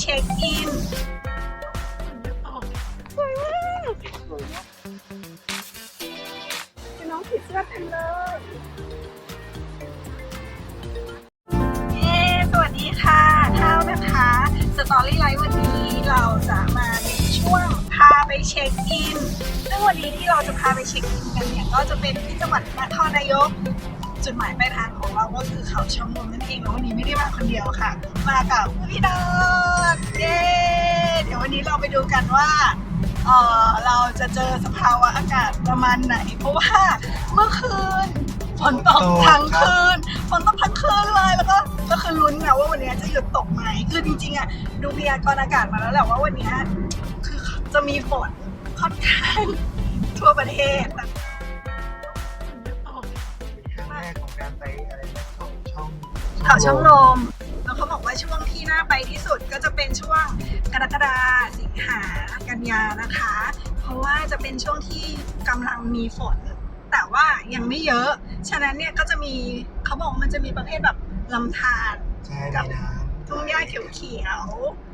เช็คอินสวยมากเป็นน้องผีเสื้อเต็มเลยเย้สวัสดีค่ะข้าวนะคะสตอรี่ไลฟ์วันนี้เราจะมาในช่วงพาไปเช็คอิน ซึ่งวันนี้ที่เราจะพาไปเช็คอินกันเนี่ยก็จะเป็นที่จังหวัดนครนายก จุดหมายปลายทางของเราก็คือเขาช่องลมนั่นเองแล้ววันนี้ไม่ได้มาคนเดียวค่ะ มากับพี่ดอนเย้เดี๋ยววันนี้เราไปดูกันว่าเออเราจะเจอสภาวะอากาศประมาณไหน เพราะว่าเมื่อคืนฝนตกทั้งคืนฝนตกทั้งคืนเลยแล้วก็ก็คือลุ้นนะว่าวันนี้จะหยุดตกไหมคือจริงๆอะดูพยากรณ์อากาศมาแล้วแหละว่าวันนี้คือจะมีฝนค่อนข้างทั่วประเทศ เขาช่องลมแล้วเขาบอกว่าช่วงที่น่าไปที่สุดก็จะเป็นช่วงกรกฎาสิงหากันยานะคะ เพราะว่าจะเป็นช่วงที่กำลังมีฝน แต่ว่ายังไม่เยอะ ฉะนั้นเนี่ยก็จะมีเขาบอกว่ามันจะมีประเภทแบบลำธารใช่ในน้ทุ่งหญ้าเขียวๆ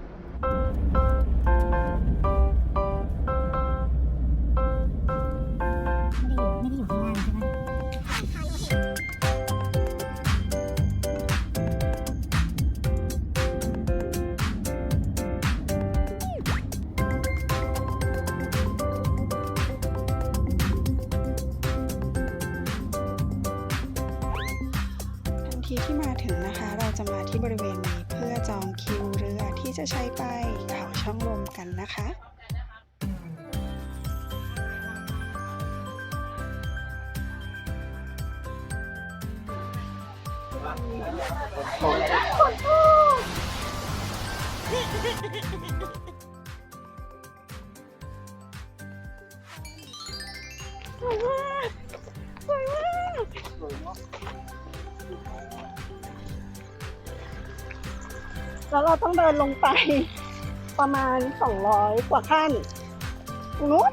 จะใช้ไปเขาช่องลมกันนะคะส แล้วเราต้องเดินลงไปประมาณ 200 กว่าขั้นตรงนู้น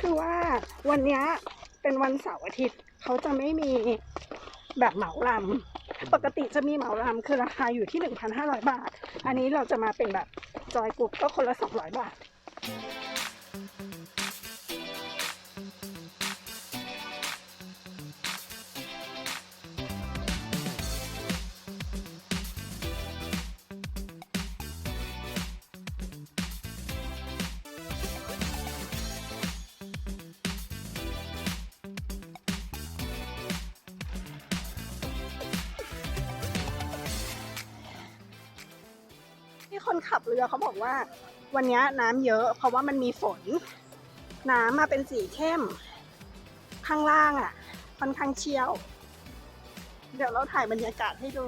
คือว่าวันนี้เป็นวันเสาร์อาทิตย์ เขาจะไม่มีแบบเหมาลำ ปกติจะมีเหมาลำคือราคาอยู่ที่ 1,500 บาท อันนี้เราจะมาเป็นแบบจอยกรุ๊ปก็คนละ 200 บาท คนขับเรือเขาบอกว่า วันนี้น้ำเยอะ เพราะว่ามันมีฝน น้ำมาเป็นสีเข้ม ข้างล่างอะค่อนข้างเชี่ยว เดี๋ยวเราถ่ายบรรยากาศให้ดู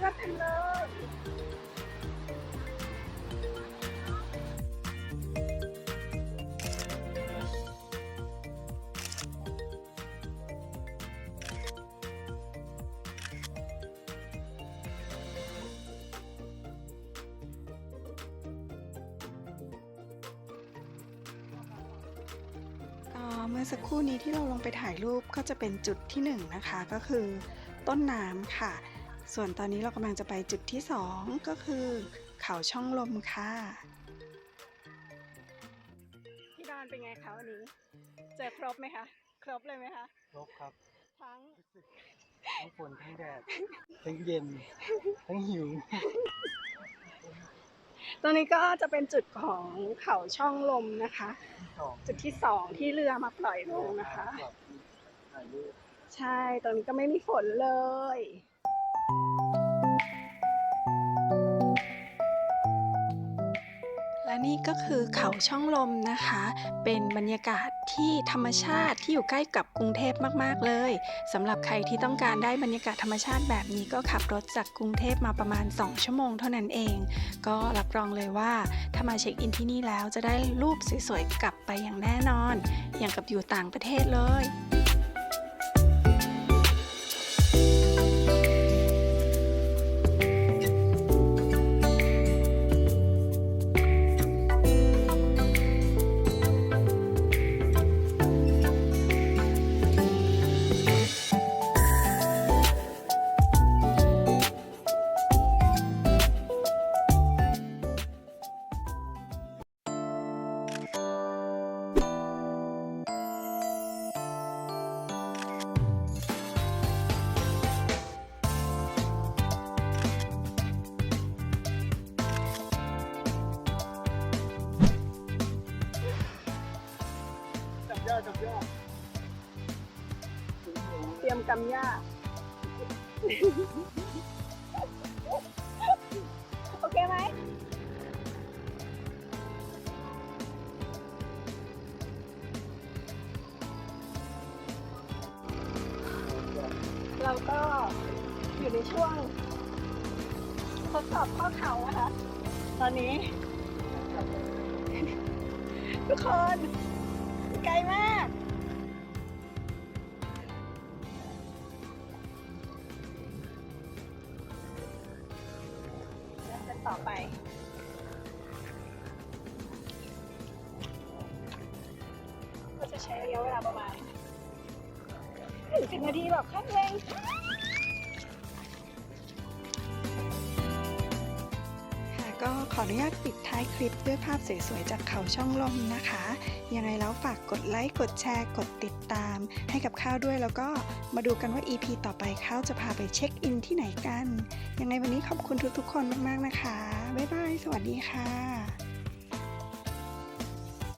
สื้อเต็มเลยเมื่อสักครู่นี้ที่เราลงไปถ่ายรูปก็จะเป็นจุดที่หนึ่งนะคะก็คือต้นน้ำค่ะ ส่วนตอนนี้เรากำลังจะไปจุดที่สองก็คือ เขาช่องลมค่ะพี่ดอนเป็นไงคะวันนี้ เจอครบไหมคะ ครบเลยไหมคะำครบครับ ทั้งทั้งฝนทั้งแดด ทั้งเย็น ทั้งหิว ตรงนี้ก็จะเป็นจุดของเขาช่องลมนะคะที่สองจุดที่สองที่เรือมาปล่อยลงนะคะถ่ายรูปใช่ ตรงนี้ก็ไม่มีฝนเลย และนี่ก็คือเขาช่องลมนะคะ เป็นบรรยากาศที่ธรรมชาติที่อยู่ใกล้กับกรุงเทพมาก ๆ เลยสำหรับใครที่ต้องการได้บรรยากาศธรรมชาติแบบนี้ก็ขับรถจากกรุงเทพมาประมาณ 2 ชั่วโมงเท่านั้นเอง ก็รับรองเลยว่าถ้ามาเช็คอินที่นี่แล้วจะได้รูปสวย ๆ กลับไปอย่างแน่นอน อย่างกับอยู่ต่างประเทศเลย เตรียมกำย่าโอเคไหมเราก็อยู่ในช่วงทดสอบข้อเข่านะคะ ตอนนี้ ทุกคนไกลมาก ต่อไป ก็จะใช้ระยะเวลาประมาณสิบนาทีแบบขั้นเร่ง ก็ขออนุญาตปิดท้ายคลิปด้วยภาพสวยๆ จากเขาช่องลมนะคะ ยังไงแล้วฝากกดไลค์กดแชร์ กดติดตาม ให้กับข้าวด้วยแล้วก็มาดูกันว่า EP ต่อไปข้าวจะพาไปเช็คอินที่ไหนกัน ยังไงวันนี้ขอบคุณทุกๆคนมากๆนะคะ บ๊ายบาย สวัสดีค่ะ